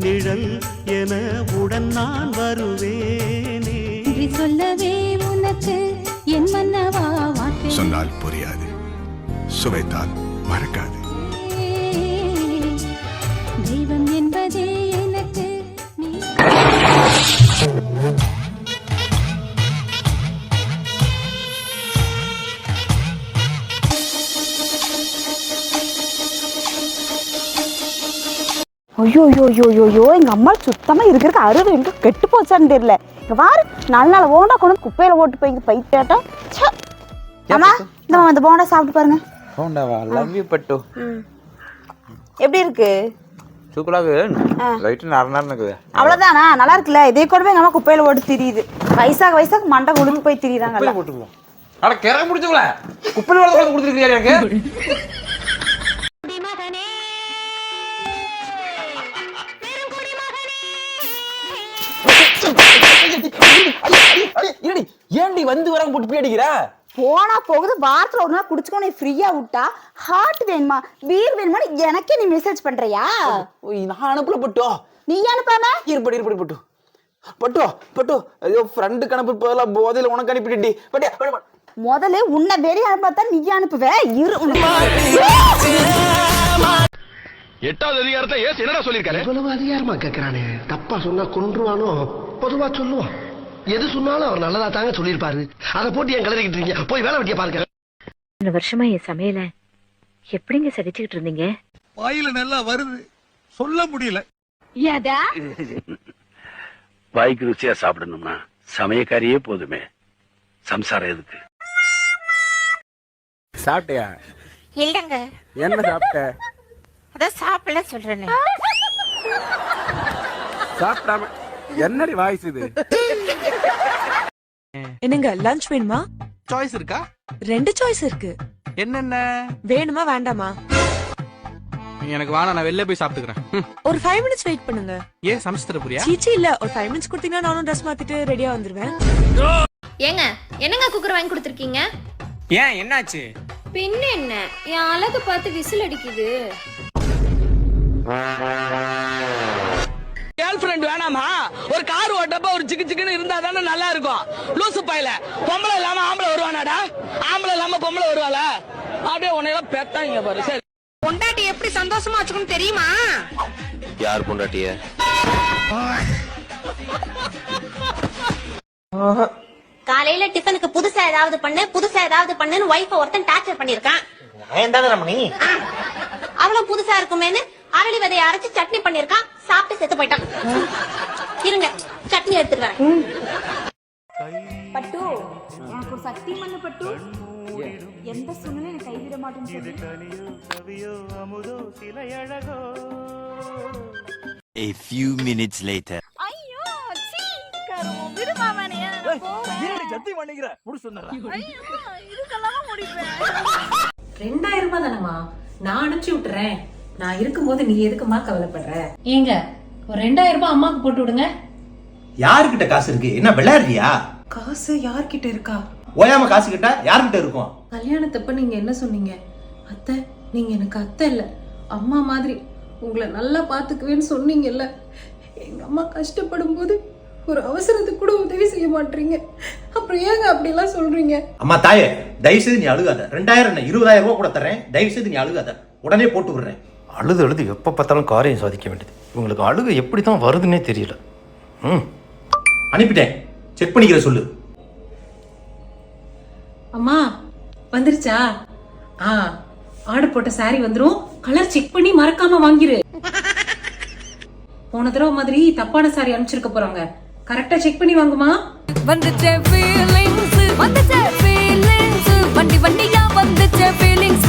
நிழல் என உடன் நான் வருவேனே. சொல்லவே உனக்கு என் மன்னவா சொன்னால் புரியாது. சுவைத்தால் மறக்காது. தெய்வம் என்பதே ஐயோ ஐயோ ஐயோ ஐயோ ஐயோ எங்கள் அம்மா சுத்தமாக இருக்கிறதுக்கு அறுபது எங்க கெட்டு போச்சான்னு தெரியல. இங்கே பாரு நல்ல நாள் போண்டா கொண்டு குப்பையில் ஓட்டு போய் பைத்தாட்டா அம்மா இந்த அந்த போண்டா சாப்பிட்டு பாருங்க. போண்டாவா? லவ் யூ பட்டு. எப்படி இருக்கு? சூப்பராக லைட்டு நர நேரம் இருக்குது. அவ்வளோதானா நல்லா இருக்குல்ல? இதே கூட போய் எங்கள் அம்மா குப்பையில் ஓட்டு திரியுது. வயசாக வயசாக மண்டை கொடுத்து போய் போட்டுக்கலாம் அட குப்பையில் கொடுத்துருக்கியா எனக்கு? ஏன்டி வந்து வர போட்டு போய் அடிக்கிற? போனா போகுது வாரத்தில் ஒரு நாள் குடிச்சுக்கோ நீ ஃப்ரீயாக விட்டா ஹார்ட் வேணுமா? பீர் வேணுமா எனக்கே நீ மெசேஜ் பண்ணுறியா ஓய், நான் அனுப்பல பட்டோ. நீ அனுப்பாம? இருப்படி இருப்படி பட்டு பட்டு. பட்டு ஐயோ ஃப்ரெண்டு கணப்பு பதிலாக போதையில் உனக்கு அனுப்பிட்டு பட்டியா பட்டு, பட்டு. முதல்ல உன்னை வெளியே அனுப்பாத்தா நீ அனுப்புவ. இரு எட்டாவது அதிகாரத்தை ஏசு என்னடா சொல்லிருக்காரு இவ்வளவு அதிகாரமா கேக்குறானே. தப்பா சொன்னா கொன்றுவானோ? பொதுவா சொல்லுவான். எது சொன்னாலும் அவர் நல்லதா தாங்க சொல்லியிருப்பாரு. அதை போட்டு என் கலரிக்கிட்டு இருக்கீங்க? போய் வேலை வெட்டிய பாருங்க. இத்தனை வருஷமா என் சமையல எப்படிங்க சகிச்சுக்கிட்டு இருந்தீங்க? வாயில நல்லா வருது. சொல்ல முடியல. வாய்க்கு ருசியா சாப்பிடணும்னா சமயக்காரியே போதுமே. சம்சாரம் எதுக்கு? சாப்பிட்டியா? இல்லைங்க. என்ன சாப்பிட்ட? அதான் சாப்பிடல சொல்றேனே. சாப்பிடாம என்னடி வாய்ஸ் இது? என்னங்க லஞ்ச் வேணுமா? சாய்ஸ் இருக்கா? ரெண்டு சாய்ஸ் இருக்கு. என்னென்ன? வேணுமா வேண்டாமா? எனக்கு வேணாம் நான் வெளில போய் சாப்பிட்டுக்கிறேன். ஒரு ஃபைவ் மினிட்ஸ் வெயிட் பண்ணுங்க. ஏன் சமைச்சு புரியா சீச்சி இல்ல ஒரு ஃபைவ் மினிட்ஸ் கொடுத்தீங்கன்னா நானும் ட்ரெஸ் மாத்திட்டு ரெடியா வந்துருவேன். ஏங்க என்னங்க குக்கர் வாங்கி கொடுத்துருக்கீங்க? ஏன் என்னாச்சு? பின்ன என்ன? என் அழகு பார்த்து விசில் அடிக்குது. சிக்கு சிக்குன்னு இருந்தா தானே நல்லா இருக்கும். லூசு பையல. பொம்பளை இல்லாம ஆம்பளை வருவானாடா? ஆம்பளை இல்லாம பொம்பளை வருவாள? அப்படியே உன்னையெல்லாம் பெத்தாங்க பாரு. சரி. பொண்டாட்டி எப்படி சந்தோஷமா வச்சுக்கணும் தெரியுமா? யார் பொண்டாட்டிய? காலையில டிஃபனுக்கு புதுசா ஏதாவது பண்ணு புதுசா ஏதாவது பண்ணுன்னு ஒய்ஃப ஒருத்தன் டார்ச்சர் பண்ணிருக்கான் அவளும் புதுசா இருக்குமேன்னு அரளி விதைய அரைச்சு சட்னி பண்ணிருக்கான் சாப்பிட்டு செத்து போயிட்டான். இருங்க சட்னி எடுத்துட்டு வரேன். பட்டு எனக்கு ஒரு சக்தி பண்ணு பட்டு. எந்த சூழ்நிலை எனக்கு கைவிட மாட்டேன்னு A few minutes later. ஐயோ சீ கருமம். விடுமா மணி சத்தி பண்ணிக்கிற? முடிச்சு இதுக்கெல்லாம் முடிப்பேன்? ரெண்டாயிரம் ரூபாய் தானம்மா. நான் அனுப்பிச்சு விட்டுறேன். நான் இருக்கும்போது நீ எதுக்குமா கவலைப்படுற? ஏங்க ஒரு ரெண்டாயிரம் ரூபாய் அம்மாக்கு போட்டு விடுங்க. யாருக்கிட்ட காசு இருக்கு? என்ன விளையாடுறியா? காசு யார்கிட்ட இருக்கா? ஓயாம காசு கிட்ட யாருக்கிட்ட இருக்கும்? கல்யாணத்தப்ப நீங்க என்ன சொன்னீங்க? அத்தை நீங்க எனக்கு அத்தை இல்ல. அம்மா மாதிரி உங்களை நல்லா பாத்துக்குவேன்னு சொன்னீங்கல்ல. எங்க அம்மா கஷ்டப்படும் போது ஒரு அவசரத்துக்கு கூட உதவி செய்ய மாட்டீங்க. அப்புறம் ஏங்க அப்படிலாம் சொல்றீங்க? அம்மா தாயே தயவு செய்து நீ அழுகாத. ரெண்டாயிரம் என்ன இருபதாயிரம் ரூபாய் கூட தரேன் தயவு செய்து நீ அழுகாத. உடனே போட்டு விடுறேன். அழுது அழுது எப்போ பார்த்தாலும் காரியம் சாதிக்க வேண்டியது. இவங்களுக்கு அழுகு எப்படி தான் வருதுன்னே தெரியல. ம். அனுப்பிட்டேன். செக் பண்ணிக்கிற சொல்லு. அம்மா வந்துருச்சா? ஆ ஆர்டர் போட்ட saree வந்துரும். கலர் செக் பண்ணி மறக்காம வாங்கிரு. போன தடவை மாதிரி தப்பான saree அனுப்பிச்சிருக்க போறாங்க. கரெக்டா செக் பண்ணி வாங்குமா? வந்துச்சே ஃபீலிங்ஸ் வந்துச்சே ஃபீலிங்ஸ் வண்டி வண்டியா வந்துச்சே ஃபீலிங்ஸ்